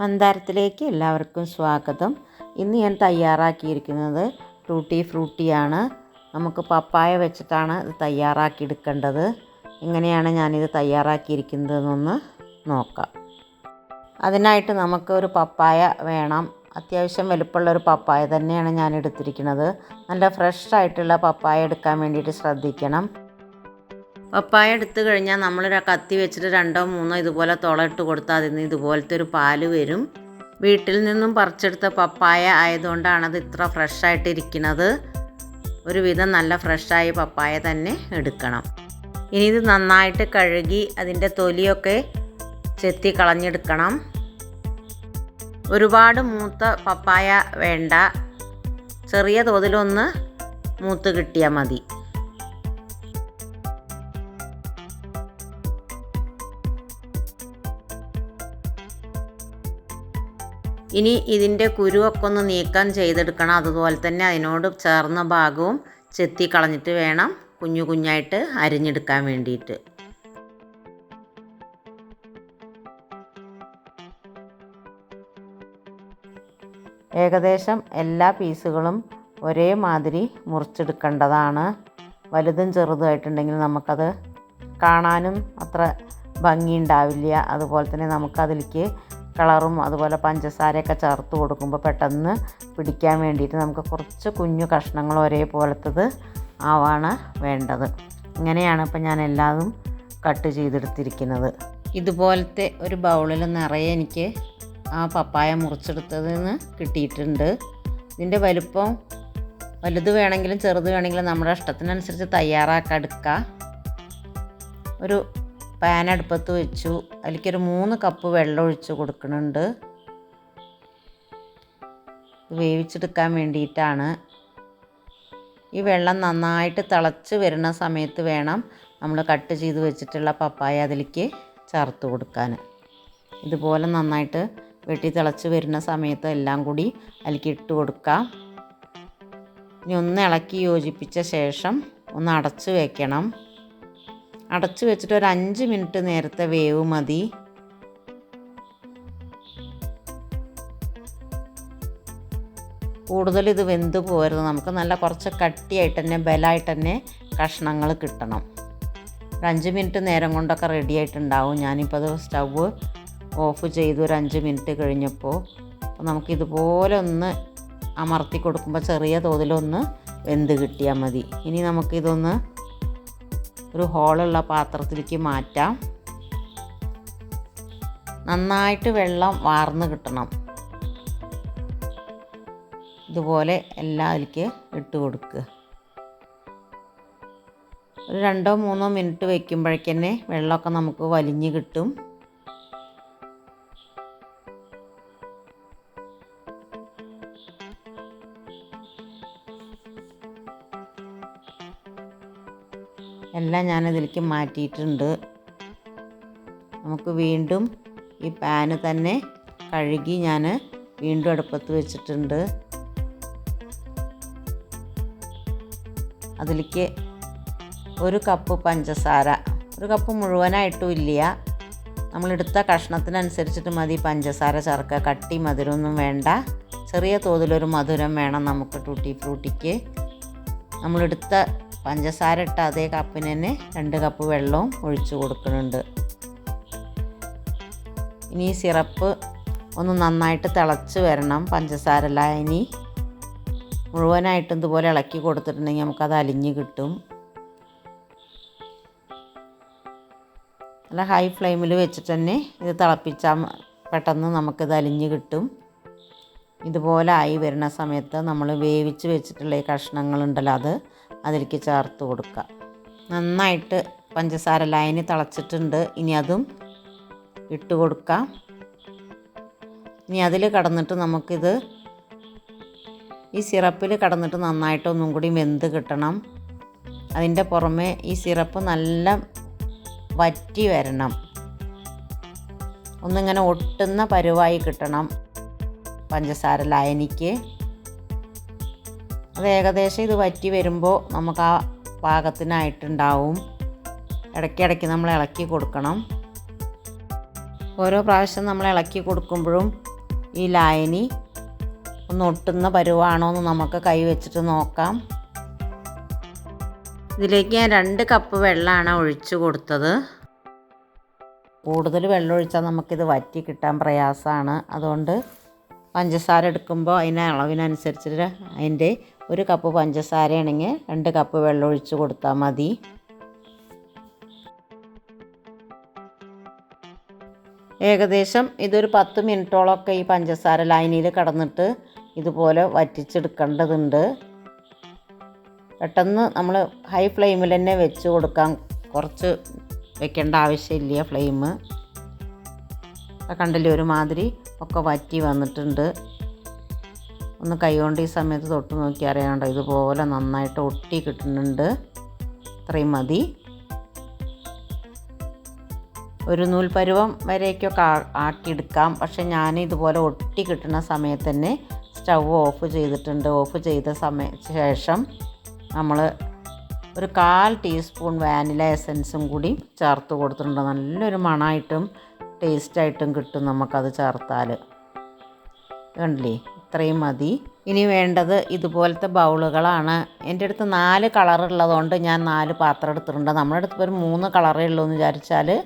മന്ദാരത്തിലേക്ക് എല്ലാവർക്കും സ്വാഗതം. ഇന്ന് ഞാൻ തയ്യാറാക്കിയിരിക്കുന്നത് ടൂട്ടി ഫ്രൂട്ടിയാണ്. നമുക്ക് പപ്പായ വെച്ചിട്ടാണ് ഇത് തയ്യാറാക്കി എടുക്കേണ്ടത് എങ്ങനെയാണ് ഞാനിത് തയ്യാറാക്കിയിരിക്കുന്നതെന്നൊന്ന് നോക്കാം. അതിനായിട്ട് നമുക്ക് ഒരു പപ്പായ വേണം. അത്യാവശ്യം വലുപ്പമുള്ള ഒരു പപ്പായ തന്നെയാണ് ഞാൻ എടുത്തിരിക്കുന്നത്. നല്ല ഫ്രഷ് ആയിട്ടുള്ള പപ്പായ എടുക്കാൻ വേണ്ടിയിട്ട് ശ്രദ്ധിക്കണം. പപ്പായ എടുത്തു കഴിഞ്ഞാൽ നമ്മളൊരു കത്തി വെച്ചിട്ട് രണ്ടോ മൂന്നോ ഇതുപോലെ തുളയിട്ട് കൊടുത്താൽ അതിൽ നിന്ന് ഇതുപോലത്തെ ഒരു പാൽ വരും. വീട്ടിൽ നിന്നും പറിച്ചെടുത്ത പപ്പായ ആയതുകൊണ്ടാണ് അത് ഇത്ര ഫ്രഷ് ആയിട്ട് ഇരിക്കുന്നത്. ഒരുവിധം നല്ല ഫ്രഷായ പപ്പായ തന്നെ എടുക്കണം. ഇനി ഇത് നന്നായിട്ട് കഴുകി അതിന്റെ തൊലിയൊക്കെ ചെത്തി കളഞ്ഞെടുക്കണം. ഒരുപാട് മൂത്ത പപ്പായ വേണ്ട. ചെറിയ തോതിലൊന്ന് മൂത്ത് കിട്ടിയാൽ മതി. ഇനി ഇതിന്റെ കുരുവൊക്കെ ഒന്ന് നീക്കം ചെയ്തെടുക്കണം. അതുപോലെ തന്നെ അതിനോട് ചേർന്ന ഭാഗവും ചെത്തി കളഞ്ഞിട്ട് വേണം കുഞ്ഞു കുഞ്ഞായിട്ട് അരിഞ്ഞെടുക്കാൻ വേണ്ടിയിട്ട്. ഏകദേശം എല്ലാ പീസുകളും ഒരേ മാതിരി മുറിച്ചെടുക്കേണ്ടതാണ്. വലുതും ചെറുതുമായിട്ടുണ്ടെങ്കിൽ നമുക്കത് കാണാനും അത്ര ഭംഗിയുണ്ടാവില്ല. അതുപോലെ തന്നെ നമുക്കതിലേക്ക് കളറും അതുപോലെ പഞ്ചസാരയൊക്കെ ചേർത്ത് കൊടുക്കുമ്പോൾ പെട്ടെന്ന് പിടിക്കാൻ വേണ്ടിയിട്ട് നമുക്ക് കുറച്ച് കുഞ്ഞു കഷ്ണങ്ങൾ ഒരേപോലത്തത് ആവാണ് വേണ്ടത്. ഇങ്ങനെയാണ് ഇപ്പം ഞാൻ എല്ലാതും കട്ട് ചെയ്തെടുത്തിരിക്കുന്നത്. ഇതുപോലത്തെ ഒരു ബൗളിൽ നിറയെ എനിക്ക് ആ പപ്പായ മുറിച്ചെടുത്തതിൽ നിന്ന് കിട്ടിയിട്ടുണ്ട്. ഇതിന്റെ വലുപ്പം വലുത് വേണമെങ്കിലും ചെറുത് വേണമെങ്കിലും നമ്മുടെ ഇഷ്ടത്തിനനുസരിച്ച് തയ്യാറാക്കി എടുക്കുക ഒരു പാൻ അടുപ്പത്ത് വെച്ചു. അതിലേക്കൊരു മൂന്ന് കപ്പ് വെള്ളം ഒഴിച്ച് കൊടുക്കുന്നുണ്ട്. വേവിച്ചെടുക്കാൻ വേണ്ടിയിട്ടാണ്. ഈ വെള്ളം നന്നായിട്ട് തിളച്ച് വരുന്ന സമയത്ത് വേണം നമ്മൾ കട്ട് ചെയ്ത് വെച്ചിട്ടുള്ള പപ്പായ അതിലേക്ക് ചേർത്ത് കൊടുക്കാൻ. ഇതുപോലെ നന്നായിട്ട് വെട്ടി തിളച്ച് വരുന്ന സമയത്ത് എല്ലാം കൂടി അതിലേക്ക് ഇട്ട് കൊടുക്കാം. ഇനി ഒന്ന് ഇളക്കി യോജിപ്പിച്ച ശേഷം ഒന്ന് അടച്ച് വയ്ക്കണം അടച്ചു വെച്ചിട്ട് ഒരു അഞ്ച് മിനിറ്റ് നേരത്തെ വേവ് മതി. കൂടുതൽ ഇത് വെന്ത് പോരുത് നമുക്ക് നല്ല കുറച്ച് കട്ടിയായിട്ട് തന്നെ ബലമായിട്ട് തന്നെ കഷ്ണങ്ങൾ കിട്ടണം. ഒരു അഞ്ച് മിനിറ്റ് നേരം കൊണ്ടൊക്കെ റെഡി ആയിട്ടുണ്ടാവും. ഞാനിപ്പോൾ അത് സ്റ്റവ് ഓഫ് ചെയ്തു. ഒരു അഞ്ച് മിനിറ്റ് കഴിഞ്ഞപ്പോൾ അപ്പോൾ നമുക്ക് ഇതുപോലെ ഒന്ന് അമർത്തി കൊടുക്കുമ്പോൾ ചെറിയ തോതിലൊന്ന് വെന്ത് കിട്ടിയാൽ മതി. ഇനി നമുക്കിതൊന്ന് ഒരു ഹോളുള്ള പാത്രത്തിലേക്ക് മാറ്റാം. നന്നായിട്ട് വെള്ളം വാർന്ന് കിട്ടണം. ഇതുപോലെ എല്ലാം അതിലേക്ക് ഇട്ട് കൊടുക്കുക. ഒരു രണ്ടോ മൂന്നോ മിനിറ്റ് വയ്ക്കുമ്പോഴേക്കന്നെ വെള്ളമൊക്കെ നമുക്ക് വലിഞ്ഞ് കിട്ടും. എല്ലാം ഞാനതിലേക്ക് മാറ്റിയിട്ടുണ്ട്. നമുക്ക് വീണ്ടും ഈ പാന് തന്നെ കഴുകി ഞാൻ വീണ്ടും അടുപ്പത്ത് വെച്ചിട്ടുണ്ട്. അതിലേക്ക് ഒരു കപ്പ് പഞ്ചസാര ഒരു കപ്പ് മുഴുവനായിട്ടും ഇല്ല. നമ്മളെടുത്ത കഷ്ണത്തിനനുസരിച്ചിട്ട് മതി പഞ്ചസാര ചേർക്കുക. കട്ടി മധുരമൊന്നും വേണ്ട. ചെറിയ തോതിലൊരു മധുരം വേണം നമുക്ക് ടൂട്ടി ഫ്രൂട്ടിക്ക്. നമ്മളെടുത്ത പഞ്ചസാര ഇട്ട അതേ കപ്പിന് തന്നെ രണ്ട് കപ്പ് വെള്ളവും ഒഴിച്ചു കൊടുക്കുന്നുണ്ട്. ഇനി സിറപ്പ് ഒന്ന് നന്നായിട്ട് തിളച്ച് വരണം. പഞ്ചസാര ലായനി മുഴുവനായിട്ടും ഇതുപോലെ ഇളക്കി കൊടുത്തിട്ടുണ്ടെങ്കിൽ നമുക്കത് അലിഞ്ഞ് കിട്ടും. നല്ല ഹൈ ഫ്ലെയിമിൽ വെച്ചിട്ട് തന്നെ ഇത് തിളപ്പിച്ചാൽ പെട്ടെന്ന് നമുക്കിത് അലിഞ്ഞ് കിട്ടും. ഇതുപോലെ ആയി വരുന്ന സമയത്ത് നമ്മൾ വേവിച്ച് വെച്ചിട്ടുള്ള ഈ കഷ്ണങ്ങളുണ്ടല്ലോ അത് അതിലേക്ക് ചേർത്ത് കൊടുക്കുക. നന്നായിട്ട് പഞ്ചസാര ലൈന് തിളച്ചിട്ടുണ്ട്. ഇനി അതും ഇട്ട് കൊടുക്കാം. ഇനി അതിൽ കടന്നിട്ട് നമുക്കിത് ഈ സിറപ്പിൽ കടന്നിട്ട് നന്നായിട്ട് ഒന്നും കൂടി വെന്ത് കിട്ടണം. അതിന്റെ പുറമെ ഈ സിറപ്പ് നല്ല വറ്റി വരണം. ഒന്നിങ്ങനെ ഒട്ടുന്ന പരുവായി കിട്ടണം പഞ്ചസാര ലായനിക്ക് അത് ഏകദേശം ഇത് വറ്റി വരുമ്പോൾ നമുക്ക് ആ പാകത്തിനായിട്ടുണ്ടാവും. ഇടയ്ക്കിടയ്ക്ക് നമ്മൾ ഇളക്കി കൊടുക്കണം. ഓരോ പ്രാവശ്യം നമ്മൾ ഇളക്കി കൊടുക്കുമ്പോഴും ഈ ലായനി ഒന്ന് ഒട്ടുന്ന പരുവാണോ എന്ന് നമുക്ക് കൈ വെച്ചിട്ട് നോക്കാം. ഇതിലേക്ക് ഞാൻ രണ്ട് കപ്പ് വെള്ളമാണ് ഒഴിച്ചു കൊടുത്തത്. കൂടുതൽ വെള്ളം ഒഴിച്ചാൽ നമുക്കിത് വറ്റി കിട്ടാൻ പ്രയാസമാണ്. അതുകൊണ്ട് പഞ്ചസാര എടുക്കുമ്പോൾ അതിന് അളവിനനുസരിച്ചിട്ട് അതിന്റെ ഒരു കപ്പ് പഞ്ചസാരയാണെങ്കിൽ രണ്ട് കപ്പ് വെള്ളം ഒഴിച്ച് കൊടുത്താൽ മതി. ഏകദേശം ഇതൊരു പത്ത് മിനിറ്റോളമൊക്കെ ഈ പഞ്ചസാര ലൈനിൽ കടന്നിട്ട് ഇതുപോലെ വറ്റിച്ചെടുക്കേണ്ടതുണ്ട്. പെട്ടെന്ന് നമ്മൾ ഹൈ ഫ്ലെയിമിൽ തന്നെ വെച്ച് കൊടുക്കാൻ കുറച്ച് വെക്കേണ്ട ആവശ്യമില്ല ഫ്ലെയിം കണ്ടില്ലേ ഒരുമാതിരി ഒക്കെ വറ്റി വന്നിട്ടുണ്ട്. ഒന്ന് കൈകൊണ്ട് ഈ സമയത്ത് തൊട്ട് നോക്കി അറിയാണ്ടോ ഇതുപോലെ നന്നായിട്ട് ഒട്ടി കിട്ടുന്നുണ്ട്. ഇത്രയും മതി. ഒരു നൂൽപ്പരുവം വരെയൊക്കെ ആക്കിയെടുക്കാം. പക്ഷെ ഞാൻ ഇതുപോലെ ഒട്ടി കിട്ടുന്ന സമയത്ത് തന്നെ സ്റ്റൗ ഓഫ് ചെയ്തിട്ടുണ്ട്. ഓഫ് ചെയ്ത സമയ ശേഷം നമ്മൾ ഒരു കാൽ ടീസ്പൂൺ വാനില എസൻസും കൂടി ചേർത്ത് കൊടുത്തിട്ടുണ്ട്. നല്ലൊരു മണമായിട്ടും ടേസ്റ്റായിട്ടും കിട്ടും നമുക്കത് ചേർത്താൽ കണ്ടില്ലേ? ഇത്രയും മതി. ഇനി വേണ്ടത് ഇതുപോലത്തെ ബൗളുകളാണ്. എന്റെ അടുത്ത് നാല് കളറുള്ളതുകൊണ്ട് ഞാൻ നാല് പാത്രം എടുത്തിട്ടുണ്ട്. നമ്മുടെ അടുത്ത് ഒരു മൂന്ന് കളറേ ഉള്ളൂ എന്ന് വിചാരിച്ചാൽ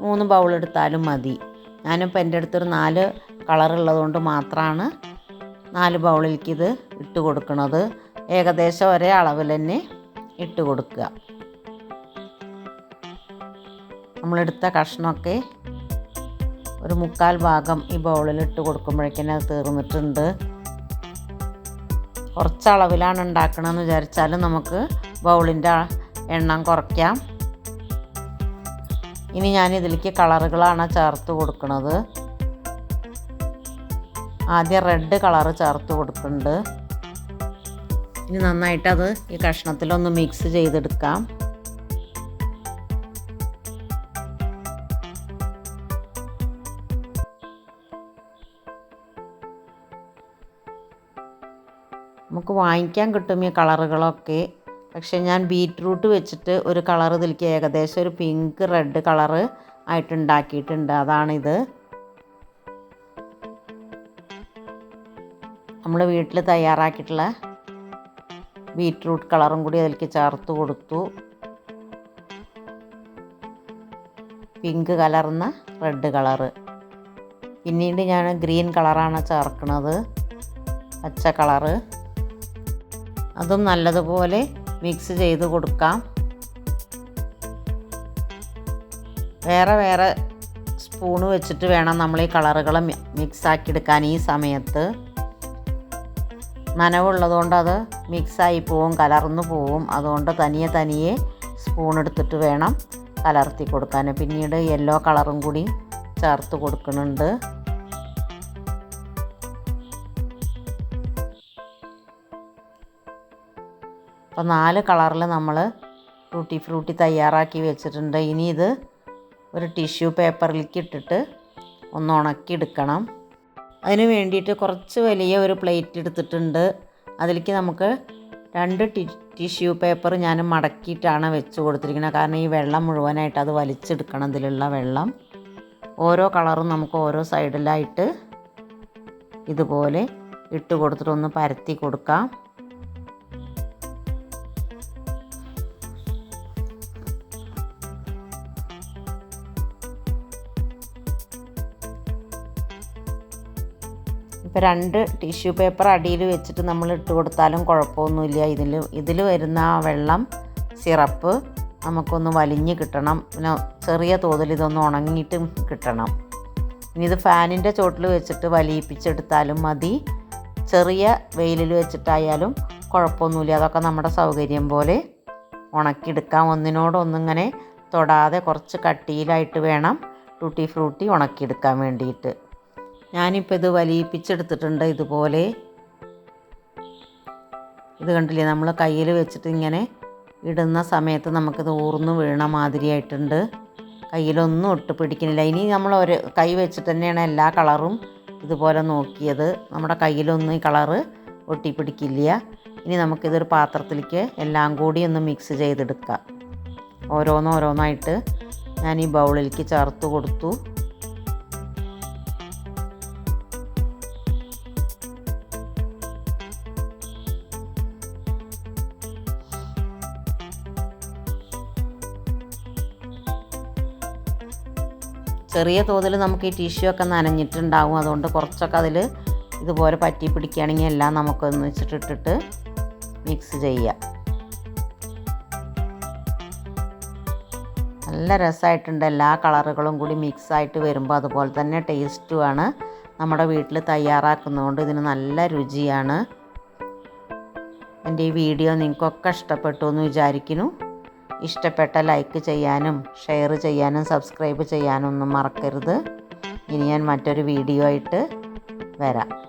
മൂന്ന് ബൗൾ എടുത്താലും മതി. ഞാനിപ്പോൾ എന്റെ അടുത്തൊരു നാല് കളറുള്ളതുകൊണ്ട് മാത്രമാണ് നാല് ബൗളിലേക്ക് ഇത് ഇട്ട് കൊടുക്കുന്നത് ഏകദേശം ഒരേ അളവിൽ തന്നെ ഇട്ട് കൊടുക്കുക. നമ്മളെടുത്ത കഷ്ണമൊക്കെ ഒരു മുക്കാൽ ഭാഗം ഈ ബൗളിൽ ഇട്ട് കൊടുക്കുമ്പോഴേക്കും അത് തീർന്നിട്ടുണ്ട്. കുറച്ച് അളവിലാണ് ഉണ്ടാക്കണമെന്ന് വിചാരിച്ചാൽ നമുക്ക് ബൗളിന്റെ എണ്ണം കുറയ്ക്കാം. ഇനി ഞാൻ ഇതിലേക്ക് കളറുകളാണ് ചേർത്ത് കൊടുക്കുന്നത് ആദ്യം റെഡ് കളറ് ചേർത്ത് കൊടുക്കുന്നുണ്ട്. ഇനി നന്നായിട്ട് അത് ഈ കഷ്ണത്തിലൊന്ന് മിക്സ് ചെയ്തെടുക്കാം. നമുക്ക് വാങ്ങിക്കാൻ കിട്ടും ഈ കളറുകളൊക്കെ. പക്ഷേ ഞാൻ ബീറ്റ്റൂട്ട് വെച്ചിട്ട് ഒരു കളർ ഇതിലേക്ക് ഏകദേശം ഒരു പിങ്ക് റെഡ് കളറ് ആയിട്ട് ഉണ്ടാക്കിയിട്ടുണ്ട് അതാണിത്. നമ്മൾ വീട്ടിൽ തയ്യാറാക്കിയിട്ടുള്ള ബീറ്റ്റൂട്ട് കളറും കൂടി അതിലേക്ക് ചേർത്ത് കൊടുത്തു. പിങ്ക് കലർന്ന റെഡ് കളറ്. പിന്നീട് ഞാൻ ഗ്രീൻ കളറാണ് ചേർക്കുന്നത് പച്ച കളറ്. അതും നല്ലതുപോലെ മിക്സ് ചെയ്ത് കൊടുക്കാം. വേറെ വേറെ സ്പൂണ് വെച്ചിട്ട് വേണം നമ്മൾ ഈ കളറുകൾ മിക്സ് ആക്കിയെടുക്കാൻ ഈ സമയത്ത്. നനവുള്ളതുകൊണ്ട് അത് മിക്സായി പോവും കലർന്നു പോവും. അതുകൊണ്ട് തനിയെ തനിയെ സ്പൂൺ എടുത്തിട്ട് വേണം കലർത്തി കൊടുക്കാൻ. പിന്നീട് യെല്ലോ കളറും കൂടി ചേർത്ത് കൊടുക്കുന്നുണ്ട്. അപ്പോൾ നാല് കളറിൽ നമ്മൾ ഫ്രൂട്ടി ഫ്രൂട്ടി തയ്യാറാക്കി വെച്ചിട്ടുണ്ട്. ഇനി ഇത് ഒരു ടിഷ്യൂ പേപ്പറിലേക്ക് ഇട്ടിട്ട് ഒന്ന് ഉണക്കി എടുക്കണം. അതിന് വേണ്ടിയിട്ട് കുറച്ച് വലിയ ഒരു പ്ലേറ്റ് എടുത്തിട്ടുണ്ട്. അതിലേക്ക് നമുക്ക് രണ്ട് ടി ടിഷ്യൂ പേപ്പർ ഞാൻ മടക്കിയിട്ടാണ് വെച്ച് കൊടുത്തിരിക്കുന്നത്. കാരണം ഈ വെള്ളം മുഴുവനായിട്ട് അത് വലിച്ചെടുക്കണം അതിലുള്ള വെള്ളം. ഓരോ കളറും നമുക്ക് ഓരോ സൈഡിലായിട്ട് ഇതുപോലെ ഇട്ട് കൊടുത്തിട്ട് ഒന്ന് പരത്തി കൊടുക്കാം. ഇപ്പോൾ രണ്ട് ടിഷ്യൂ പേപ്പർ അടിയിൽ വെച്ചിട്ട് നമ്മൾ ഇട്ട് കൊടുത്താലും കുഴപ്പമൊന്നുമില്ല. ഇതിൽ ഇതിൽ വരുന്ന ആ വെള്ളം സിറപ്പ് നമുക്കൊന്ന് വലിഞ്ഞ് കിട്ടണം. പിന്നെ ചെറിയ തോതിൽ ഇതൊന്ന് ഉണങ്ങിയിട്ടും കിട്ടണം. ഇനി ഇത് ഫാനിന്റെ ചോട്ടിൽ വെച്ചിട്ട് വലിയിപ്പിച്ചെടുത്താലും മതി. ചെറിയ വെയിലിൽ വെച്ചിട്ടായാലും കുഴപ്പമൊന്നുമില്ല. അതൊക്കെ നമ്മുടെ സൗകര്യം പോലെ ഉണക്കിയെടുക്കാം. ഒന്നിനോടൊന്നിങ്ങനെ തൊടാതെ കുറച്ച് കട്ടിയിലായിട്ട് വേണം. ടൂട്ടി ഫ്രൂട്ടി ഉണക്കിയെടുക്കാൻ വേണ്ടിയിട്ട്. ഞാനിപ്പോൾ ഇത് വലിയിപ്പിച്ചെടുത്തിട്ടുണ്ട് ഇതുപോലെ. ഇത് കണ്ടില്ലേ നമ്മൾ കയ്യിൽ വെച്ചിട്ട് ഇങ്ങനെ ഇടുന്ന സമയത്ത് നമുക്കിത് ഊർന്ന് വീണ മാതിരിയായിട്ടുണ്ട്. കയ്യിലൊന്നും ഒട്ട് പിടിക്കുന്നില്ല. ഇനി നമ്മൾ ഒരു കൈ വെച്ചിട്ട് തന്നെയാണ് എല്ലാ കളറും ഇതുപോലെ നോക്കിയത്. നമ്മുടെ കയ്യിലൊന്നും ഈ കളറ് ഒട്ടിപ്പിടിക്കില്ല ഇനി നമുക്കിതൊരു പാത്രത്തിലേക്ക് എല്ലാം കൂടി ഒന്ന് മിക്സ് ചെയ്തെടുക്കാം. ഓരോന്നോരോന്നായിട്ട് ഞാൻ ഈ ബൗളിലേക്ക് ചേർത്ത് കൊടുത്തു. ചെറിയ തോതിൽ നമുക്ക് ഈ ടിഷ്യൂ ഒക്കെ നനഞ്ഞിട്ടുണ്ടാകും അതുകൊണ്ട് കുറച്ചൊക്കെ അതിൽ ഇതുപോലെ പറ്റി പിടിക്കുകയാണെങ്കിൽ എല്ലാം നമുക്കൊന്ന് വെച്ചിട്ടിട്ടിട്ട് മിക്സ് ചെയ്യാം നല്ല രസമായിട്ടുണ്ട്. എല്ലാ കളറുകളും കൂടി മിക്സായിട്ട് വരുമ്പോൾ അതുപോലെ തന്നെ ടേസ്റ്റുമാണ് നമ്മുടെ വീട്ടിൽ തയ്യാറാക്കുന്നതുകൊണ്ട് ഇതിന് നല്ല രുചിയാണ്. എന്റെ ഈ വീഡിയോ നിങ്ങൾക്കൊക്കെ ഇഷ്ടപ്പെട്ടു എന്ന് വിചാരിക്കുന്നു. ഇഷ്ടപ്പെട്ട ലൈക്ക് ചെയ്യാനും ഷെയർ ചെയ്യാനും സബ്സ്ക്രൈബ് ചെയ്യാനും ഒന്നും മറക്കരുത്. ഇനി ഞാൻ മറ്റൊരു വീഡിയോ ആയിട്ട് വരാം.